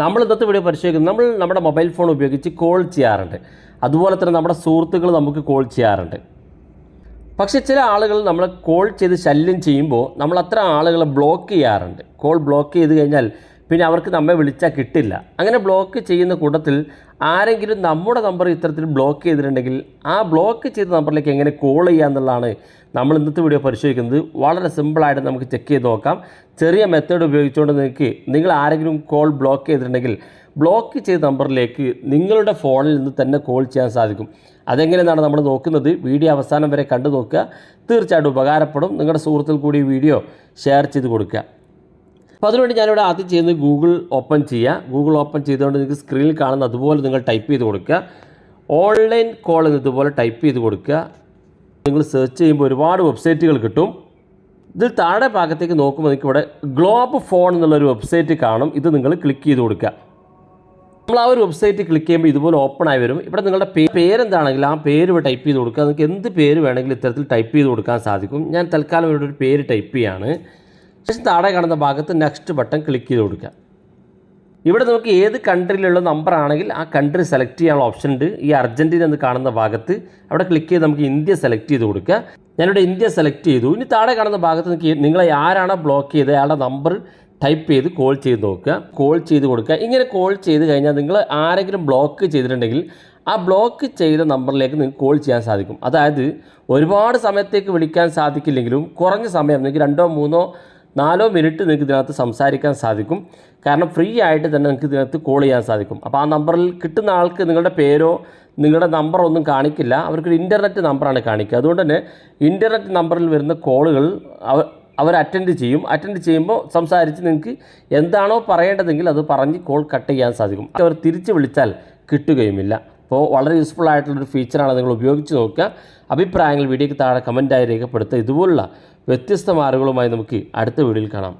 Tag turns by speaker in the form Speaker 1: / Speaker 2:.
Speaker 1: നമ്മൾ ഇന്നത്തെ വീഡിയോ പരിശോധിക്കുന്നത് നമ്മൾ നമ്മുടെ മൊബൈൽ ഫോൺ ഉപയോഗിച്ച് കോൾ ചെയ്യാറുണ്ട്. അതുപോലെ തന്നെ നമ്മുടെ സുഹൃത്തുക്കൾ നമുക്ക് കോൾ ചെയ്യാറുണ്ട്. പക്ഷെ ചില ആളുകൾ നമ്മൾ കോൾ ചെയ്ത് ശല്യം ചെയ്യുമ്പോൾ നമ്മൾ അത്ര ആളുകളെ ബ്ലോക്ക് ചെയ്യാറുണ്ട്. കോൾ ബ്ലോക്ക് ചെയ്ത് കഴിഞ്ഞാൽ പിന്നെ അവർക്ക് നമ്മെ വിളിച്ചാൽ കിട്ടില്ല. അങ്ങനെ ബ്ലോക്ക് ചെയ്യുന്ന കൂട്ടത്തിൽ ആരെങ്കിലും നമ്മുടെ നമ്പർ ഇത്തരത്തിൽ ബ്ലോക്ക് ചെയ്തിട്ടുണ്ടെങ്കിൽ ആ ബ്ലോക്ക് ചെയ്ത നമ്പറിലേക്ക് എങ്ങനെ കോൾ ചെയ്യുക എന്നുള്ളതാണ് നമ്മൾ ഇന്നത്തെ വീഡിയോ പരിശോധിക്കുന്നത്. വളരെ സിമ്പിളായിട്ട് നമുക്ക് ചെക്ക് ചെയ്ത് നോക്കാം. ചെറിയ മെത്തേഡ് ഉപയോഗിച്ചുകൊണ്ട് നിങ്ങൾക്ക് നിങ്ങൾ ആരെങ്കിലും കോൾ ബ്ലോക്ക് ചെയ്തിട്ടുണ്ടെങ്കിൽ ബ്ലോക്ക് ചെയ്ത നമ്പറിലേക്ക് നിങ്ങളുടെ ഫോണിൽ നിന്ന് തന്നെ കോൾ ചെയ്യാൻ സാധിക്കും. അതെങ്ങനെയാണ് നമ്മൾ നോക്കുന്നത്. വീഡിയോ അവസാനം വരെ കണ്ടു നോക്കുക. തീർച്ചയായിട്ടും ഉപകാരപ്പെടും. നിങ്ങളുടെ സുഹൃത്തിൽ കൂടി വീഡിയോ ഷെയർ ചെയ്ത് കൊടുക്കുക. അപ്പോൾ അതിനുവേണ്ടി ഞാനിവിടെ ആദ്യം ചെയ്യുന്നത് ഗൂഗിൾ ഓപ്പൺ ചെയ്യുക. ഗൂഗിൾ ഓപ്പൺ ചെയ്തുകൊണ്ട് നിങ്ങൾക്ക് സ്ക്രീനിൽ കാണുന്ന അതുപോലെ നിങ്ങൾ ടൈപ്പ് ചെയ്ത് കൊടുക്കുക. ഓൺലൈൻ കോൾ എന്ന് ഇതുപോലെ ടൈപ്പ് ചെയ്ത് കൊടുക്കുക. നിങ്ങൾ സെർച്ച് ചെയ്യുമ്പോൾ ഒരുപാട് വെബ്സൈറ്റുകൾ കിട്ടും. ഇതിൽ താഴെ ഭാഗത്തേക്ക് നോക്കുമ്പോൾ നിങ്ങൾക്ക് ഇവിടെ ഗ്ലോബ് ഫോൺ എന്നുള്ളൊരു വെബ്സൈറ്റ് കാണും. ഇത് നിങ്ങൾ ക്ലിക്ക് ചെയ്ത് കൊടുക്കുക. നമ്മൾ ആ ഒരു വെബ്സൈറ്റ് ക്ലിക്ക് ചെയ്യുമ്പോൾ ഇതുപോലെ ഓപ്പൺ ആയി വരും. ഇവിടെ നിങ്ങളുടെ പേ പേരെന്താണെങ്കിലും ആ പേര് ഇവിടെ ടൈപ്പ് ചെയ്ത് കൊടുക്കുക. നിങ്ങൾക്ക് എന്ത് പേര് വേണമെങ്കിലും ഇത്തരത്തിൽ ടൈപ്പ് ചെയ്ത് കൊടുക്കാൻ സാധിക്കും. ഞാൻ തൽക്കാലം ഇവിടെ ഒരു പേര് ടൈപ്പ് ചെയ്യാണ്. ശേഷം താഴെ കാണുന്ന ഭാഗത്ത് നെക്സ്റ്റ് ബട്ടൺ ക്ലിക്ക് ചെയ്ത് കൊടുക്കുക. ഇവിടെ നമുക്ക് ഏത് കൺട്രിയിലുള്ള നമ്പർ ആണെങ്കിൽ ആ കൺട്രി സെലക്ട് ചെയ്യാനുള്ള ഓപ്ഷൻ ഉണ്ട്. ഈ അർജന്റീന എന്ന് കാണുന്ന ഭാഗത്ത് അവിടെ ക്ലിക്ക് ചെയ്ത് നമുക്ക് ഇന്ത്യ സെലക്ട് ചെയ്ത് കൊടുക്കുക. ഞാനിവിടെ ഇന്ത്യ സെലക്ട് ചെയ്തു. ഇനി താഴെ കാണുന്ന ഭാഗത്ത് നിങ്ങൾക്ക് നിങ്ങളെ ആരാണോ ബ്ലോക്ക് ചെയ്ത് അയാളുടെ നമ്പർ ടൈപ്പ് ചെയ്ത് കോൾ ചെയ്ത് നോക്കുക. കോൾ ചെയ്ത് കൊടുക്കുക. ഇങ്ങനെ കോൾ ചെയ്ത് കഴിഞ്ഞാൽ നിങ്ങൾ ആരെങ്കിലും ബ്ലോക്ക് ചെയ്തിട്ടുണ്ടെങ്കിൽ ആ ബ്ലോക്ക് ചെയ്ത നമ്പറിലേക്ക് നിങ്ങൾക്ക് കോൾ ചെയ്യാൻ സാധിക്കും. അതായത് ഒരുപാട് സമയത്തേക്ക് വിളിക്കാൻ സാധിക്കില്ലെങ്കിലും കുറഞ്ഞ സമയം നിങ്ങൾക്ക് രണ്ടോ മൂന്നോ നാലോ മിനിറ്റ് നിങ്ങൾക്ക് ഇതിനകത്ത് സംസാരിക്കാൻ സാധിക്കും. കാരണം ഫ്രീ ആയിട്ട് തന്നെ നിങ്ങൾക്ക് ഇതിനകത്ത് കോൾ ചെയ്യാൻ സാധിക്കും. അപ്പോൾ ആ നമ്പറിൽ കിട്ടുന്ന ആൾക്ക് നിങ്ങളുടെ പേരോ നിങ്ങളുടെ നമ്പറോ ഒന്നും കാണിക്കില്ല. അവർക്കൊരു ഇന്റർനെറ്റ് നമ്പറാണ് കാണിക്കുക. അതുകൊണ്ട് തന്നെ ഇന്റർനെറ്റ് നമ്പറിൽ വരുന്ന കോളുകൾ അവർ അറ്റൻഡ് ചെയ്യും. അറ്റൻഡ് ചെയ്യുമ്പോൾ സംസാരിച്ച് നിങ്ങൾക്ക് എന്താണോ പറയേണ്ടതെങ്കിൽ അത് പറഞ്ഞ് കോൾ കട്ട് ചെയ്യാൻ സാധിക്കും. അവർ തിരിച്ച് വിളിച്ചാൽ കിട്ടുകയുമില്ല. അപ്പോൾ വളരെ യൂസ്ഫുൾ ആയിട്ടുള്ളൊരു ഫീച്ചറാണ് നിങ്ങൾ ഉപയോഗിച്ച് നോക്കുക. അഭിപ്രായങ്ങൾ വീഡിയോയ്ക്ക് താഴെ കമന്റായി രേഖപ്പെടുത്തുക. ഇതുപോലുള്ള വ്യത്യസ്ത മാർഗങ്ങളുമായി നമുക്ക് അടുത്ത വീഡിയോയിൽ കാണാം.